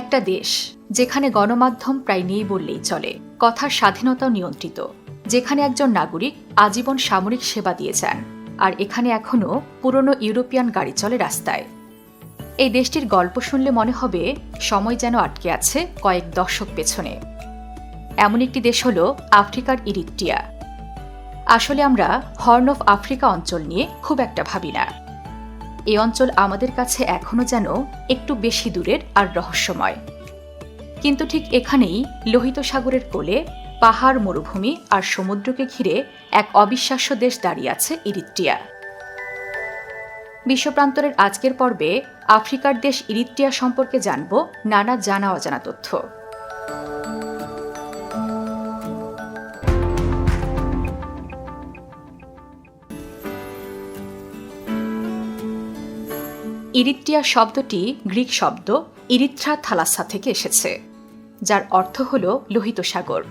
একটা দেশ, যেখানে গণমাধ্যম প্রায় নেই বললেই চলে, কথার স্বাধীনতাও নিয়ন্ত্রিত, যেখানে একজন নাগরিক আজীবন সামরিক সেবা দিয়ে যান, আর এখানে এখনও পুরনো ইউরোপিয়ান গাড়ি চলে রাস্তায়। এই দেশটির গল্প শুনলে মনে হবে সময় যেন আটকে আছে কয়েক দশক পেছনে। এমন একটি দেশ হল আফ্রিকার ইরিট্রিয়া। আসলে আমরা হর্ন অফ আফ্রিকা অঞ্চল নিয়ে খুব একটা ভাবি না। এই অঞ্চল আমাদের কাছে এখনও যেন একটু বেশি দূরের আর রহস্যময়। কিন্তু ঠিক এখানেই লোহিত সাগরের কোলে পাহাড়, মরুভূমি আর সমুদ্রকে ঘিরে এক অবিশ্বাস্য দেশ দাঁড়িয়ে আছে ইরিট্রিয়া বিশ্বপ্রান্তরের আজকের পর্বে আফ্রিকার দেশ ইরিট্রিয়া সম্পর্কে জানব নানা জানা অজানা তথ্য। ইরিট্রিয়া শব্দটি গ্রিক শব্দ ইরিথ্রা থালাসা থেকে এসেছে, যার অর্থ হল লোহিত সাগর।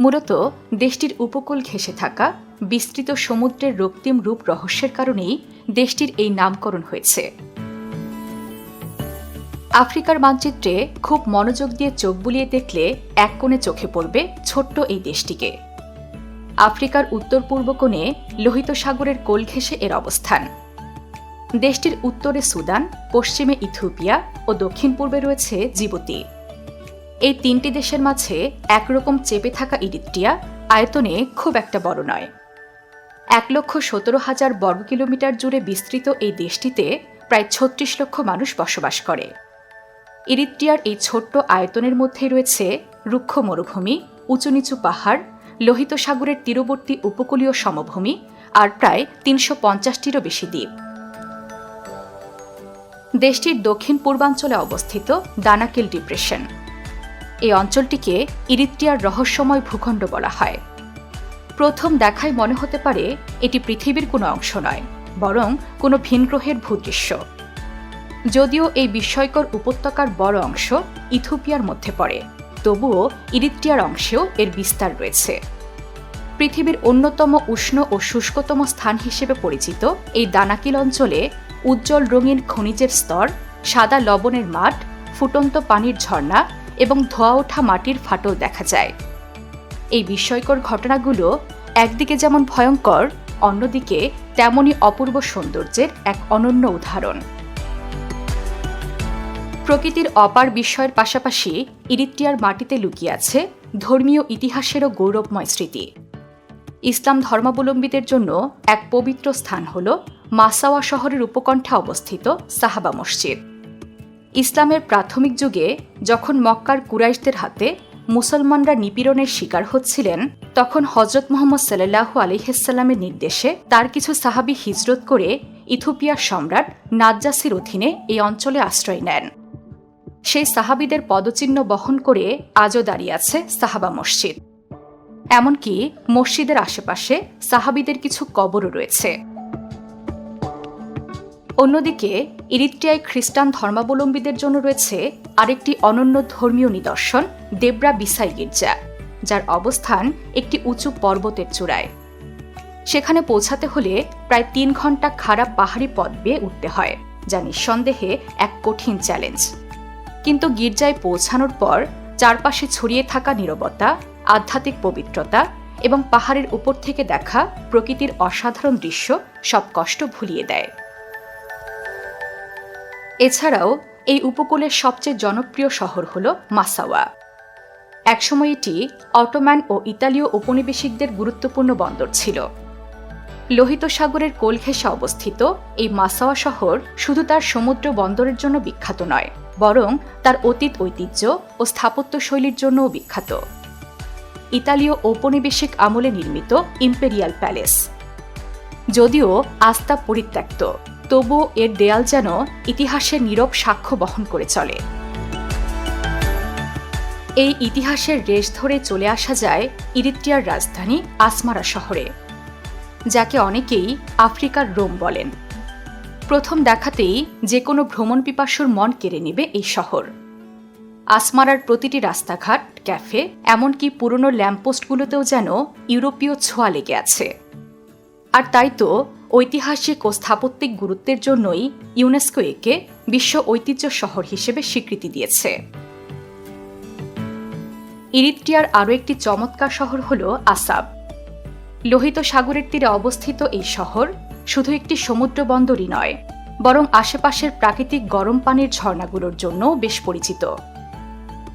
মূলত দেশটির উপকূল ঘেঁষে থাকা বিস্তৃত সমুদ্রের রক্তিম রূপ রহস্যের কারণেই দেশটির এই নামকরণ হয়েছে। আফ্রিকার মানচিত্রে খুব মনোযোগ দিয়ে চোখ বুলিয়ে দেখলে এক কোণে চোখে পড়বে ছোট্ট এই দেশটিকে। আফ্রিকার উত্তর পূর্ব কোণে লোহিত সাগরের কোল ঘেঁষে এর অবস্থান। দেশটির উত্তরে সুদান, পশ্চিমে ইথিওপিয়া ও দক্ষিণ পূর্বে রয়েছে জিবুতি। এই তিনটি দেশের মাঝে একরকম চেপে থাকা ইরিট্রিয়া আয়তনে খুব একটা বড় নয়। এক লক্ষ সতেরো হাজার বর্গ কিলোমিটার জুড়ে বিস্তৃত এই দেশটিতে প্রায় ছত্রিশ লক্ষ মানুষ বসবাস করে। ইরিট্রিয়ার এই ছোট্ট আয়তনের মধ্যেই রয়েছে রুক্ষ মরুভূমি, উঁচু নিচু পাহাড়, লোহিত সাগরের তীরবর্তী উপকূলীয় সমভূমি আর প্রায় তিনশো পঞ্চাশটিরও বেশি দ্বীপ। দেশটির দক্ষিণ পূর্বাঞ্চলে অবস্থিত দানাকিল ডিপ্রেশন। এই অঞ্চলটিকে ইরিত্রিয়ার রহস্যময় ভূখণ্ড বলা হয়। প্রথম দেখায় মনে হতে পারে এটি পৃথিবীর কোনো অংশ নয়, বরং কোনো ভিনগ্রহের ভূদৃশ্য। যদিও এই বিস্ময়কর উপত্যকার বড় অংশ ইথোপিয়ার মধ্যে পড়ে, তবুও ইরিত্রিয়ার অংশেও এর বিস্তার রয়েছে। পৃথিবীর অন্যতম উষ্ণ ও শুষ্কতম স্থান হিসেবে পরিচিত এই দানাকিল অঞ্চলে উজ্জ্বল রঙিন খনিজের স্তর, সাদা লবণের মাঠ, ফুটন্ত পানির ঝর্ণা এবং ধোয়া ওঠা মাটির ফাটল দেখা যায়। এই বিস্ময়কর ঘটনাগুলো একদিকে যেমন ভয়ঙ্কর, অন্যদিকে তেমনই অপূর্ব সৌন্দর্যের এক অনন্য উদাহরণ। প্রকৃতির অপার বিস্ময়ের পাশাপাশি ইরিত্রিয়ার মাটিতে লুকিয়ে আছে ধর্মীয় ইতিহাসেরও গৌরবময় স্মৃতি। ইসলাম ধর্মাবলম্বীদের জন্য এক পবিত্র স্থান হল মাসাওয়া শহরের উপকণ্ঠে অবস্থিত সাহাবা মসজিদ। ইসলামের প্রাথমিক যুগে যখন মক্কার কুরাইশদের হাতে মুসলমানরা নিপীড়নের শিকার হচ্ছিলেন, তখন হজরত মোহাম্মদ সাল্লাহু আলিহাস্লামের নির্দেশে তার কিছু সাহাবি হিজরত করে ইথোপিয়ার সম্রাট নাজ্জাসির অধীনে এই অঞ্চলে আশ্রয় নেন। সেই সাহাবিদের পদচিহ্ন বহন করে আজও দাঁড়িয়ে আছে সাহাবা মসজিদ। এমনকি মসজিদের আশেপাশে সাহাবিদের কিছু কবরও রয়েছে। অন্যদিকে, ইরিত্রিয়ায় খ্রিস্টান ধর্মাবলম্বীদের জন্য রয়েছে আরেকটি অনন্য ধর্মীয় নিদর্শন, দেবরা বিসাই গির্জা, যার অবস্থান একটি উঁচু পর্বতের চূড়ায়। সেখানে পৌঁছাতে হলে প্রায় তিন ঘণ্টা খারাপ পাহাড়ি পথ বেয়ে উঠতে হয়, যা নিঃসন্দেহে এক কঠিন চ্যালেঞ্জ। কিন্তু গির্জায় পৌঁছানোর পর চারপাশে ছড়িয়ে থাকা নিরবতা, আধ্যাত্মিক পবিত্রতা এবং পাহাড়ের উপর থেকে দেখা প্রকৃতির অসাধারণ দৃশ্য সব কষ্ট ভুলিয়ে দেয়। এছাড়াও, এই উপকূলের সবচেয়ে জনপ্রিয় শহর হল মাসাওয়া। একসময় এটি অটোম্যান ও ইতালীয় ঔপনিবেশিকদের গুরুত্বপূর্ণ বন্দর ছিল। লোহিত সাগরের কোল ঘেঁষে অবস্থিত এই মাসাওয়া শহর শুধু তার সমুদ্র বন্দরের জন্য বিখ্যাত নয়, বরং তার অতীত ঐতিহ্য ও স্থাপত্য শৈলীর জন্যও বিখ্যাত। ইতালীয় ঔপনিবেশিক আমলে নির্মিত ইম্পেরিয়াল প্যালেস। যদিও আস্থা পরিত্যক্ত। তবুও এর দেয়াল যেন ইতিহাসের নীরব সাক্ষ্য বহন করে চলে। এই ইতিহাসের রেশ ধরে চলে আসা যায় ইরিত্রিয়ার রাজধানী আসমারা শহরে, যাকে অনেকেই আফ্রিকার রোম বলেন। প্রথম দেখাতেই যে কোনো ভ্রমণ পিপাসুর মন কেড়ে নেবে এই শহর। আসমারার প্রতিটি রাস্তাঘাট, ক্যাফে, এমনকি পুরনো ল্যাম্পপোস্টগুলোতেও যেন ইউরোপীয় ছোঁয়া লেগে আছে। আর তাই তো ঐতিহাসিক ও স্থাপত্যিক গুরুত্বের জন্যই ইউনেস্কো একে বিশ্ব ঐতিহ্য শহর হিসেবে স্বীকৃতি দিয়েছে। ইরিত্রিয়ার আরও একটি চমৎকার শহর হল আসাব। লোহিত সাগরের তীরে অবস্থিত এই শহর শুধু একটি সমুদ্র বন্দরই নয়, বরং আশেপাশের প্রাকৃতিক গরম পানির ঝর্ণাগুলোর জন্য বেশ পরিচিত।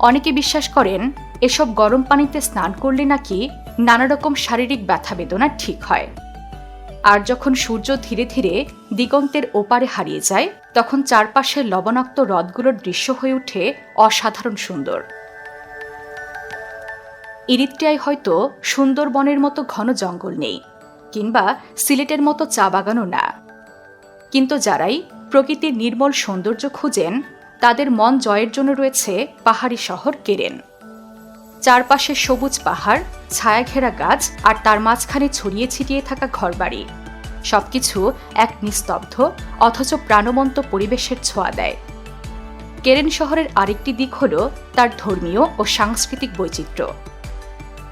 অনেকে বিশ্বাস করেন, এসব গরম পানিতে স্নান করলে নাকি নানা রকম শারীরিক ব্যথা বেদনা ঠিক হয়। আর যখন সূর্য ধীরে ধীরে দিগন্তের ওপারে হারিয়ে যায়, তখন চারপাশের লবণাক্ত হ্রদগুলোর দৃশ্য হয়ে ওঠে অসাধারণ সুন্দর। ইরিত্রিয়ায় হয়তো সুন্দরবনের মতো ঘন জঙ্গল নেই, কিংবা সিলেটের মতো চা বাগানও না। কিন্তু যারাই প্রকৃতির নির্মল সৌন্দর্য খুঁজেন, তাদের মন জয়ের জন্য রয়েছে পাহাড়ি শহর কেরেন। চারপাশে সবুজ পাহাড় ছায়া ঘেরা গাছ আর তার মাঝখানে ছড়িয়ে ছিটিয়ে থাকা ঘরবাড়ি। সবকিছু এক নিস্তব্ধ অথচ প্রাণবন্ত পরিবেশের ছোঁয়া দেয়। কেরেন শহরের আরেকটি দিক হল তার ধর্মীয় ও সাংস্কৃতিক বৈচিত্র্য।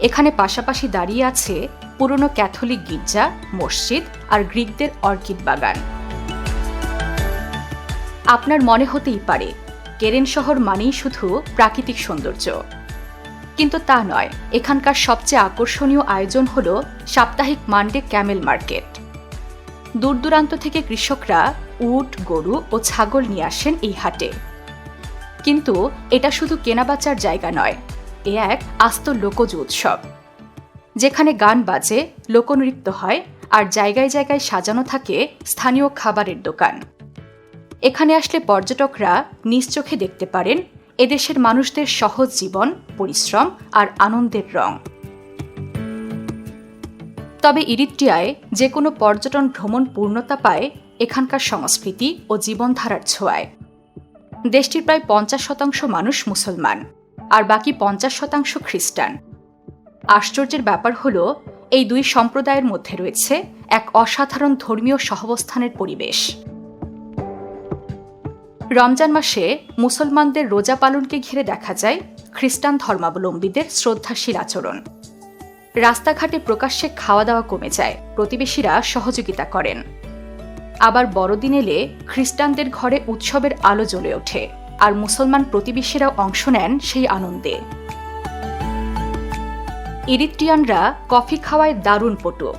এখানে পাশাপাশি দাঁড়িয়ে আছে পুরনো ক্যাথলিক গির্জা, মসজিদ আর গ্রিকদের অর্কিড বাগান। আপনার মনে হতেই পারে, কেরেন শহর মানেই শুধু প্রাকৃতিক সৌন্দর্য। কিন্তু তা নয়। এখানকার সবচেয়ে আকর্ষণীয় আয়োজন হল সাপ্তাহিক মান্ডে ক্যামেল মার্কেট। দূর দূরান্ত থেকে কৃষকরা উট, গরু ও ছাগল নিয়ে আসেন এই হাটে। কিন্তু এটা শুধু কেনাবেচার জায়গা নয়, এ এক আস্ত লোকজ উৎসব। যেখানে গান বাজে, লোকনৃত্য হয় আর জায়গায় জায়গায় সাজানো থাকে স্থানীয় খাবারের দোকান। এখানে আসলে পর্যটকরা নিজ চোখে দেখতে পারেন এদেশের মানুষদের সহজ জীবন, পরিশ্রম আর আনন্দের রং। তবে ইরিত্রিয়ায় যে কোনো পর্যটন ভ্রমণ পূর্ণতা পায় এখানকার সংস্কৃতি ও জীবনধারার ছোঁয়ায়। দেশটির প্রায় পঞ্চাশ শতাংশ মানুষ মুসলমান, আর বাকি পঞ্চাশ শতাংশ খ্রিস্টান। আশ্চর্যের ব্যাপার হল, এই দুই সম্প্রদায়ের মধ্যে রয়েছে এক অসাধারণ ধর্মীয় সহবস্থানের পরিবেশ। রমজান মাসে মুসলমানদের রোজা পালনকে ঘিরে দেখা যায় খ্রিস্টান ধর্মাবলম্বীদের শ্রদ্ধাশীল আচরণ। রাস্তাঘাটে প্রকাশ্যে খাওয়া দাওয়া কমে যায়, প্রতিবেশীরা সহযোগিতা করেন। আবার বড়দিন এলে খ্রিস্টানদের ঘরে উৎসবের আলো জ্বলে ওঠে, আর মুসলমান প্রতিবেশীরাও অংশ নেন সেই আনন্দে। ইরিত্রিয়ানরা কফি খাওয়ায় দারুণ পটু।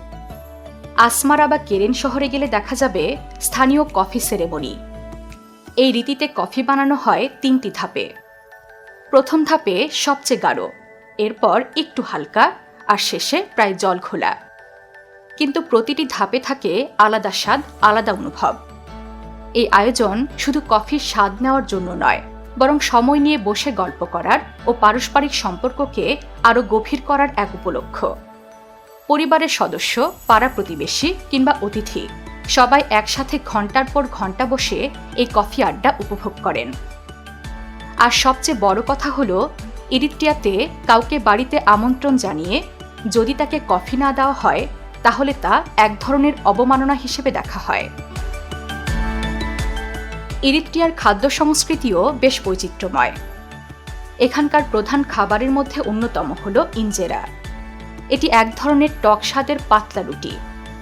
আসমারা বা কেরেন শহরে গেলে দেখা যাবে স্থানীয় কফি সেরেমনি। এই রীতিতে কফি বানানো হয় তিনটি ধাপে। প্রথম ধাপে সবচেয়ে গাঢ়, এরপর একটু হালকা, আর শেষে প্রায় জল খোলা কিন্তু প্রতিটি ধাপে থাকে আলাদা স্বাদ, আলাদা অনুভব। এই আয়োজন শুধু কফির স্বাদ নেওয়ার জন্য নয়, বরং সময় নিয়ে বসে গল্প করার ও পারস্পরিক সম্পর্ককে আরও গভীর করার এক উপলক্ষ। পরিবারের সদস্য, পাড়া প্রতিবেশী কিংবা অতিথি সবাই একসাথে ঘণ্টার পর ঘণ্টা বসে এই কফি আড্ডা উপভোগ করেন। আর সবচেয়ে বড় কথা হলো, ইরিত্রিয়াতে কাউকে বাড়িতে আমন্ত্রণ জানিয়ে যদি তাকে কফি না দেওয়া হয়, তাহলে তা এক ধরনের অবমাননা হিসেবে দেখা হয়। ইরিত্রিয়ার খাদ্য সংস্কৃতিও বেশ বৈচিত্র্যময়। এখানকার প্রধান খাবারের মধ্যে অন্যতম হল ইঞ্জেরা এটি এক ধরনের টক স্বাদের পাতলা রুটি।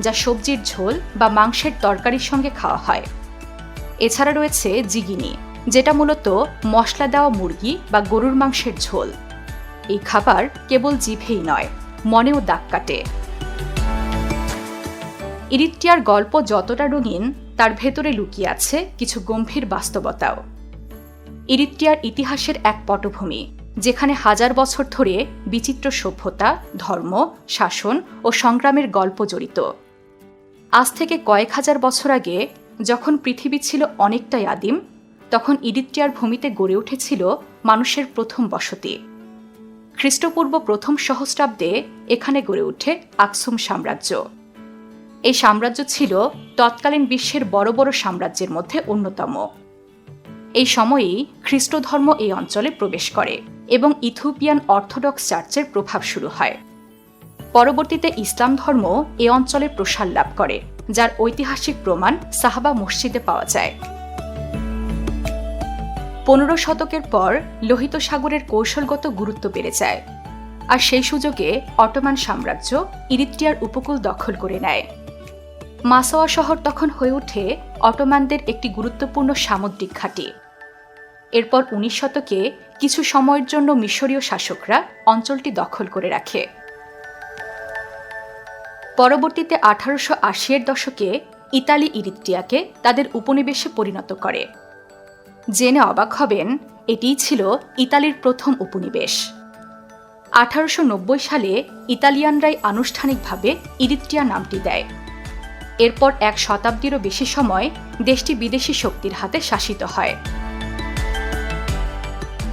যা সবজির ঝোল বা মাংসের তরকারির সঙ্গে খাওয়া হয়। এছাড়া রয়েছে জিগিনি, যেটা মূলত মশলা দেওয়া মুরগি বা গরুর মাংসের ঝোল। এই খাবার কেবল জিভেই নয়, মনেও দাগ কাটে। ইরিত্রিয়ার গল্প যতটা রঙিন, তার ভেতরে লুকিয়ে আছে কিছু গম্ভীর বাস্তবতাও। ইরিত্রিয়ার ইতিহাসের এক পটভূমি, যেখানে হাজার বছর ধরে বিচিত্র সভ্যতা, ধর্ম, শাসন ও সংগ্রামের গল্প জড়িত। আজ থেকে কয়েক হাজার বছর আগে, যখন পৃথিবী ছিল অনেকটাই আদিম, তখন ইরিত্রিয়ার ভূমিতে গড়ে উঠেছিল মানুষের প্রথম বসতি। খ্রিস্টপূর্ব প্রথম সহস্রাব্দে এখানে গড়ে ওঠে আকসুম সাম্রাজ্য। এই সাম্রাজ্য ছিল তৎকালীন বিশ্বের বড় বড় সাম্রাজ্যের মধ্যে অন্যতম। এই সময়েই খ্রিস্ট ধর্ম এই অঞ্চলে প্রবেশ করে এবং ইথিওপিয়ান অর্থোডক্স চার্চের প্রভাব শুরু হয়। পরবর্তীতে ইসলাম ধর্ম এ অঞ্চলে প্রসার লাভ করে, যার ঐতিহাসিক প্রমাণ সাহাবা মসজিদে পাওয়া যায়। পনেরো শতকের পর লোহিত সাগরের কৌশলগত গুরুত্ব বেড়ে যায়, আর সেই সুযোগে অটোমান সাম্রাজ্য ইরিত্রিয়ার উপকূল দখল করে নেয়। মাসোয়া শহর তখন হয়ে ওঠে অটোমানদের একটি গুরুত্বপূর্ণ সামুদ্রিক ঘাঁটি। এরপর উনিশ শতকে কিছু সময়ের জন্য মিশরীয় শাসকরা অঞ্চলটি দখল করে রাখে। পরবর্তীতে আঠারোশো আশির দশকে ইতালি ইরিত্রিয়াকে তাদের উপনিবেশে পরিণত করে। জেনে অবাক হবেন, এটিই ছিল ইতালির প্রথম উপনিবেশ। আঠারোশো নব্বই সালে ইতালিয়ানরাই আনুষ্ঠানিকভাবে ইরিত্রিয়া নামটি দেয়। এরপর এক শতাব্দীরও বেশি সময় দেশটি বিদেশি শক্তির হাতে শাসিত হয়।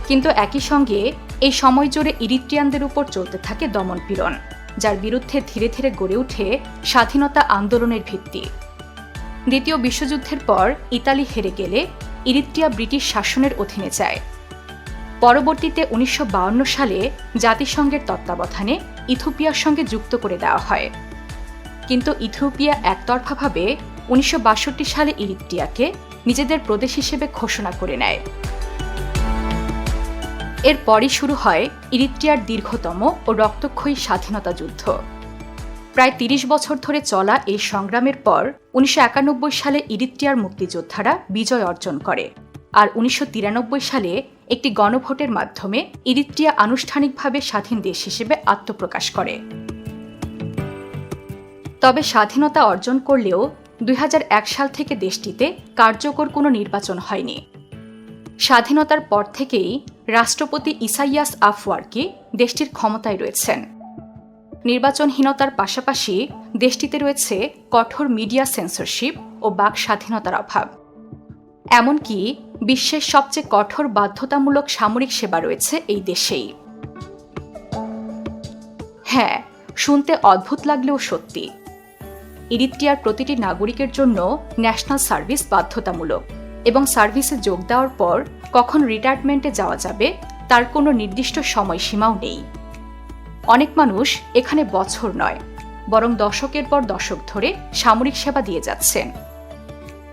কিন্তু একই সঙ্গে এই সময় জুড়ে ইরিত্রিয়ানদের উপর চলতে থাকে দমনপীড়ন। যার বিরুদ্ধে ধীরে ধীরে গড়ে ওঠে স্বাধীনতা আন্দোলনের ভিত্তি। দ্বিতীয় বিশ্বযুদ্ধের পর ইতালি হেরে গেলে ইরিত্রিয়া ব্রিটিশ শাসনের অধীনে যায়। পরবর্তীতে উনিশশো সালে জাতিসংঘের তত্ত্বাবধানে ইথোপিয়ার সঙ্গে যুক্ত করে দেওয়া হয়। কিন্তু ইথিওপিয়া একতরফাভাবে উনিশশো বাষট্টি সালে ইরিত্রিয়াকে নিজেদের প্রদেশ হিসেবে ঘোষণা করে নেয়। এরপরই শুরু হয় ইরিত্রিয়ার দীর্ঘতম ও রক্তক্ষয়ী স্বাধীনতা যুদ্ধ। প্রায় ৩০ বছর ধরে চলা এই সংগ্রামের পর উনিশশো একানব্বই সালে ইরিত্রিয়ার মুক্তিযোদ্ধারা বিজয় অর্জন করে আর উনিশশো তিরানব্বই সালে একটি গণভোটের মাধ্যমে ইরিত্রিয়া আনুষ্ঠানিকভাবে স্বাধীন দেশ হিসেবে আত্মপ্রকাশ করে। তবে স্বাধীনতা অর্জন করলেও দুই হাজার এক সাল থেকে দেশটিতে কার্যকর কোনো নির্বাচন হয়নি। স্বাধীনতার পর থেকেই রাষ্ট্রপতি ইসাইয়াস আফওয়ার্কি দেশটির ক্ষমতায় রয়েছেন? নির্বাচনহীনতার পাশাপাশি দেশটিতে রয়েছে কঠোর মিডিয়া সেন্সরশিপ ও বাক স্বাধীনতার অভাব। এমনকি বিশ্বের সবচেয়ে কঠোর বাধ্যতামূলক সামরিক সেবা রয়েছে এই দেশেই। হ্যাঁ শুনতে অদ্ভুত লাগলেও সত্যি। ইরিত্রিয়ার প্রতিটি নাগরিকের জন্য ন্যাশনাল সার্ভিস বাধ্যতামূলক। এবং সার্ভিসে যোগ দেওয়ার পর কখন রিটায়ারমেন্টে যাওয়া যাবে, তার কোনো নির্দিষ্ট সময়সীমাও নেই। অনেক মানুষ এখানে বছর নয়, বরং দশকের পর দশক ধরে সামরিক সেবা দিয়ে যাচ্ছেন।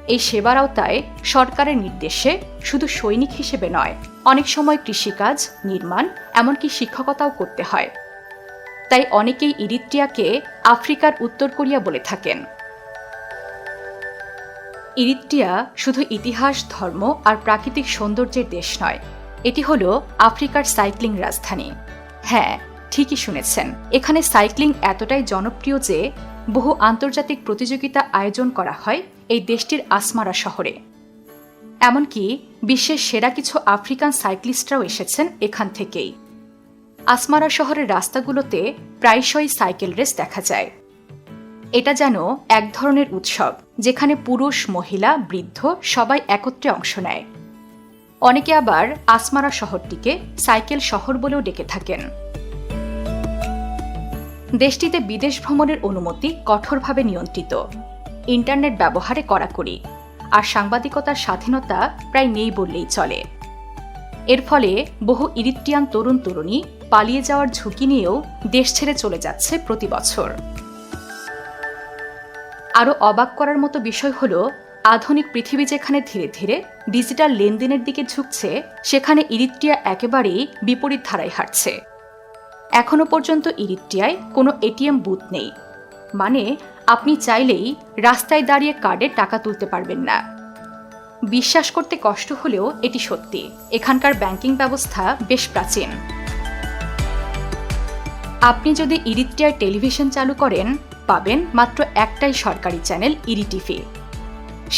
এই সেবার আওতায় সরকারের নির্দেশে শুধু সৈনিক হিসেবে নয়, অনেক সময় কৃষিকাজ, নির্মাণ, এমনকি শিক্ষকতাও করতে হয়। তাই অনেকেই ইরিত্রিয়াকে আফ্রিকার উত্তর কোরিয়া বলে থাকেন। ইরিত্রিয়া শুধু ইতিহাস, ধর্ম আর প্রাকৃতিক সৌন্দর্যের দেশ নয়। এটি হল আফ্রিকার সাইক্লিং রাজধানী। হ্যাঁ ঠিকই শুনেছেন। এখানে সাইক্লিং এতটাই জনপ্রিয় যে বহু আন্তর্জাতিক প্রতিযোগিতা আয়োজন করা হয় এই দেশটির আসমারা শহরে। এমনকি বিশ্বের সেরা কিছু আফ্রিকান সাইক্লিস্টরাও এসেছেন এখান থেকেই। আসমারা শহরের রাস্তাগুলোতে প্রায়শই সাইকেল রেস দেখা যায়। এটা যেন এক ধরনের উৎসব, যেখানে পুরুষ, মহিলা, বৃদ্ধ সবাই একত্রে অংশ নেয়। অনেকে আবার আসমারা শহরটিকে সাইকেল শহর বলেও ডেকে থাকেন। দেশটিতে বিদেশ ভ্রমণের অনুমতি কঠোরভাবে নিয়ন্ত্রিত। ইন্টারনেট ব্যবহারে কড়াকড়ি, আর সাংবাদিকতার স্বাধীনতা প্রায় নেই বললেই চলে। এর ফলে বহু ইরিত্রিয়ান তরুণ তরুণী পালিয়ে যাওয়ার ঝুঁকি নিয়েও দেশ ছেড়ে চলে যাচ্ছে প্রতি বছর। আরও অবাক করার মতো বিষয় হল, আধুনিক পৃথিবী যেখানে ধীরে ধীরে ডিজিটাল লেনদেনের দিকে ঝুঁকছে, সেখানে ইরিত্রিয়া একেবারেই বিপরীত ধারায় হাঁটছে। এখনও পর্যন্ত ইরিত্রিয়ায় কোনো এটিএম বুথ নেই। মানে আপনি চাইলেই রাস্তায় দাঁড়িয়ে কার্ডে টাকা তুলতে পারবেন না। বিশ্বাস করতে কষ্ট হলেও এটি সত্যি। এখানকার ব্যাংকিং ব্যবস্থা বেশ প্রাচীন। আপনি যদি ইরিত্রিয়ায় টেলিভিশন চালু করেন পাবেন মাত্র একটাই সরকারি চ্যানেল ইরি টিভি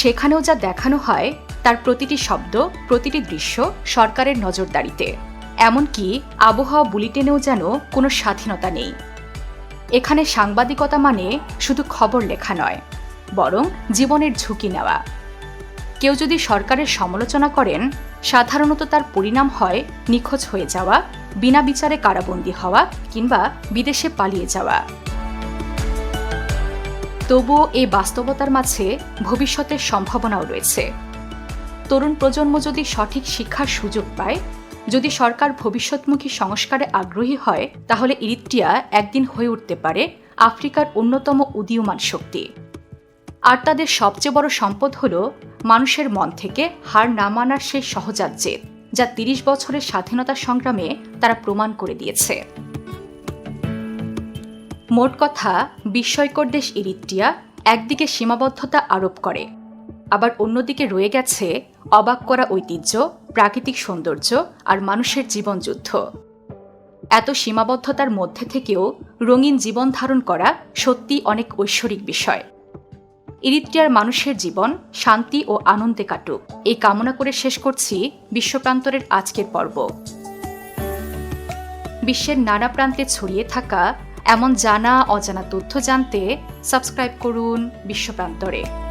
সেখানেও যা দেখানো হয়, তার প্রতিটি শব্দ, প্রতিটি দৃশ্য সরকারের নজরদারিতে। এমনকি আবহাওয়া বুলেটিনেও যেন কোনো স্বাধীনতা নেই। এখানে সাংবাদিকতা মানে শুধু খবর লেখা নয়, বরং জীবনের ঝুঁকি নেওয়া। কেউ যদি সরকারের সমালোচনা করেন, সাধারণত তার পরিণাম হয় নিখোঁজ হয়ে যাওয়া, বিনা বিচারে কারাবন্দী হওয়া কিংবা বিদেশে পালিয়ে যাওয়া। তবুও এই বাস্তবতার মাঝে ভবিষ্যতের সম্ভাবনাও রয়েছে। তরুণ প্রজন্ম যদি সঠিক শিক্ষার সুযোগ পায়, যদি সরকার ভবিষ্যৎমুখী সংস্কারে আগ্রহী হয়, তাহলে ইরিত্রিয়া একদিন হয়ে উঠতে পারে আফ্রিকার অন্যতম উদীয়মান শক্তি। আর তাদের সবচেয়ে বড় সম্পদ হল মানুষের মন থেকে হার না মানার সেই সহজাত যা তিরিশ বছরের স্বাধীনতা সংগ্রামে তারা প্রমাণ করে দিয়েছে। মোট কথা, বিস্ময়কর দেশ ইরিত্রিয়া, একদিকে সীমাবদ্ধতা আরোপ করে, আবার অন্যদিকে রয়ে গেছে অবাক করা ঐতিহ্য, প্রাকৃতিক সৌন্দর্য আর মানুষের জীবনযুদ্ধ। এত সীমাবদ্ধতার মধ্যে থেকেও রঙিন জীবন ধারণ করা সত্যি অনেক ঐশ্বরিক বিষয়। ইরিত্রিয়ার মানুষের জীবন শান্তি ও আনন্দে কাটুক। এই কামনা করে শেষ করছি বিশ্বপ্রান্তরের আজকের পর্ব। বিশ্বের নানা প্রান্তে ছড়িয়ে থাকা এমন জানা অজানা তথ্য জানতে সাবস্ক্রাইব করুন বিশ্বপ্রান্তরে।